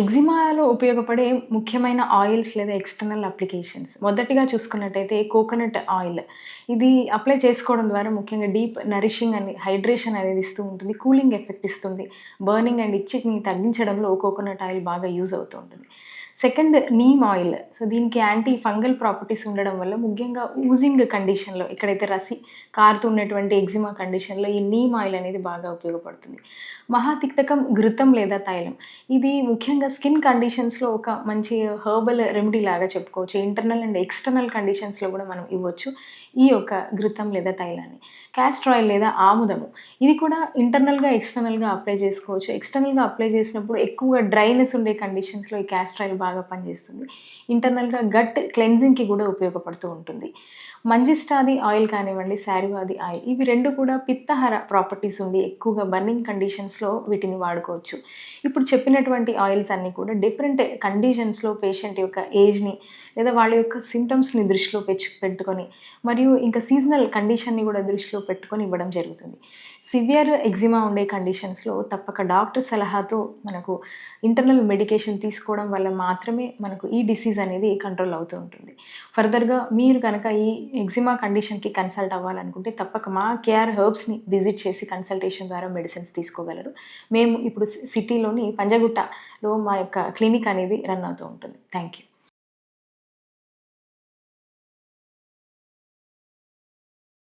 ఎగ్జిమాలో ఉపయోగపడే ముఖ్యమైన ఆయిల్స్ లేదా ఎక్స్టర్నల్ అప్లికేషన్స్. మొదటిగా చూసుకున్నట్టయితే కోకోనట్ ఆయిల్. ఇది అప్లై చేసుకోవడం ద్వారా ముఖ్యంగా డీప్ నరిషింగ్ అని హైడ్రేషన్ అనేది ఇస్తూ ఉంటుంది కూలింగ్ ఎఫెక్ట్ ఇస్తుంది. బర్నింగ్ అండ్ ఇచ్చిని తగ్గించడంలో కోకోనట్ ఆయిల్ బాగా యూజ్ అవుతూ ఉంటుంది. Second neem oil. సో దీనికి యాంటీ ఫంగల్ ప్రాపర్టీస్ ఉండడం వల్ల ముఖ్యంగా ఊజింగ్ కండిషన్లో ఎక్కడైతే రసి కారుతున్నటువంటి ఎగ్జిమా కండిషన్లో ఈ నీమ్ ఆయిల్ అనేది బాగా ఉపయోగపడుతుంది. మహాతిక్తకం ఘృతం లేదా తైలం. ఇది ముఖ్యంగా స్కిన్ కండిషన్స్లో ఒక మంచి హర్బల్ రెమెడీ లాగా చెప్పుకోవచ్చు. ఇంటర్నల్ అండ్ ఎక్స్టర్నల్ కండిషన్స్లో కూడా మనం ఇవ్వచ్చు ఈ యొక్క ఘృతం లేదా తైలాన్ని. క్యాస్టర్ ఆయిల్ లేదా ఆముదము. ఇది కూడా ఇంటర్నల్గా ఎక్స్టర్నల్గా అప్లై చేసుకోవచ్చు. ఎక్స్టర్నల్గా అప్లై చేసినప్పుడు ఎక్కువగా డ్రైనెస్ ఉండే కండిషన్స్లో ఈ క్యాస్టర్ ఆయిల్ బాగా పనిచేస్తుంది. ఇంటర్నల్గా గట్ క్లెన్జింగ్కి కూడా ఉపయోగపడుతూ ఉంటుంది. మంజిస్టాది ఆయిల్ కానివ్వండి శారీవాది ఆయిల్ ఇవి రెండు కూడా పిత్తహర ప్రాపర్టీస్ ఉండి ఎక్కువగా బర్నింగ్ కండిషన్స్లో వీటిని వాడుకోవచ్చు. ఇప్పుడు చెప్పినటువంటి ఆయిల్స్ అన్నీ కూడా డిఫరెంట్ కండిషన్స్లో పేషెంట్ యొక్క ఏజ్ని లేదా వాళ్ళ యొక్క సిమ్టమ్స్ని దృష్టిలో పెచ్చు పెట్టుకొని మరియు ఇంకా సీజనల్ కండిషన్ని కూడా దృష్టిలో పెట్టుకొని ఇవ్వడం జరుగుతుంది. సివియర్ ఎగ్జిమా ఉండే కండిషన్స్లో తప్పక డాక్టర్ సలహాతో మనకు ఇంటర్నల్ మెడికేషన్ తీసుకోవడం వల్ల మాత్రమే మనకు ఈ డిసీజ్ అనేది కంట్రోల్ అవుతూ ఉంటుంది. ఫర్దర్గా మీరు కనుక ఈ ఎగ్జిమా కండిషన్కి కన్సల్ట్ అవ్వాలనుకుంటే తప్పక మా కేఆర్ హెర్బ్స్ని విజిట్ చేసి కన్సల్టేషన్ ద్వారా మెడిసిన్స్ తీసుకోగలరు. మేము ఇప్పుడు సిటీలోని పంజగుట్టలో మా యొక్క క్లినిక్ అనేది రన్ అవుతూ ఉంటుంది. Thank you